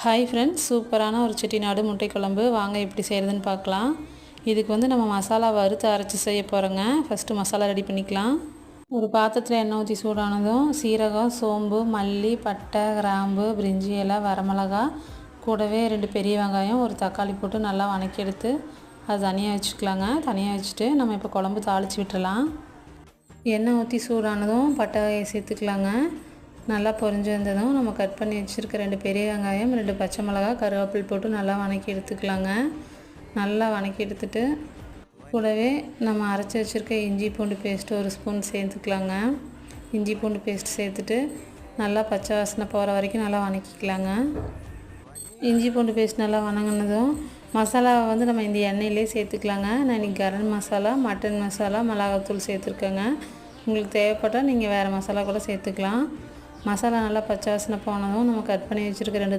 Hi friends சூப்பரான ஒரு செட்டிநாடு முட்டை குழம்பு வாங்க எப்படி செய்கிறதுன்னு பார்க்கலாம். இதுக்கு வந்து நம்ம மசாலா வறுத்து அரைச்சி செய்ய போகிறோங்க ஃபஸ்ட்டு மசாலா ரெடி பண்ணிக்கலாம். ஒரு பாத்திரத்தில் எண்ணெய் ஊற்றி சூடானதும் சீரகம் சோம்பு மல்லி பட்டை கிராம்பு பிரிஞ்சி இலை வரமிளகா கூடவே ரெண்டு பெரிய வெங்காயம் ஒரு தக்காளி போட்டு நல்லா வணக்கி எடுத்து அது தனியாக வச்சுக்கலாங்க. தனியாக வச்சுட்டு நம்ம இப்போ குழம்பு தாளித்து விட்டுடலாம் எண்ணெய் ஊற்றி சூடானதும் பட்டை வகையை சேர்த்துக்கலாங்க. நல்லா பொரிஞ்சு வந்ததும் நம்ம கட் பண்ணி வச்சுருக்க ரெண்டு பெரிய வெங்காயம் ரெண்டு பச்சை மிளகா கருவேப்பில் போட்டு நல்லா வணக்கி எடுத்துக்கலாங்க. நல்லா வணக்கி எடுத்துட்டு கூடவே நம்ம அரைச்சி வச்சுருக்க இஞ்சி பூண்டு பேஸ்ட்டு ஒரு ஸ்பூன் சேர்த்துக்கலாங்க. இஞ்சி பூண்டு பேஸ்ட் சேர்த்துட்டு நல்லா பச்சை வாசனை போகிற வரைக்கும் நல்லா வணக்கிக்கலாங்க. இஞ்சி பூண்டு பேஸ்ட் நல்லா வணங்கினதும் மசாலாவை வந்து நம்ம இந்த எண்ணெயிலே சேர்த்துக்கலாங்க. நான் இன்றைக்கி கரம் மசாலா மட்டன் மசாலா மிளகாத்தூள் சேர்த்துருக்கேங்க. உங்களுக்கு தேவைப்பட்டால் நீங்கள் வேறு மசாலா கூட சேர்த்துக்கலாம். மசாலா நல்லா பச்சை வாசனை போனதும் நம்ம கட் பண்ணி வச்சுருக்க ரெண்டு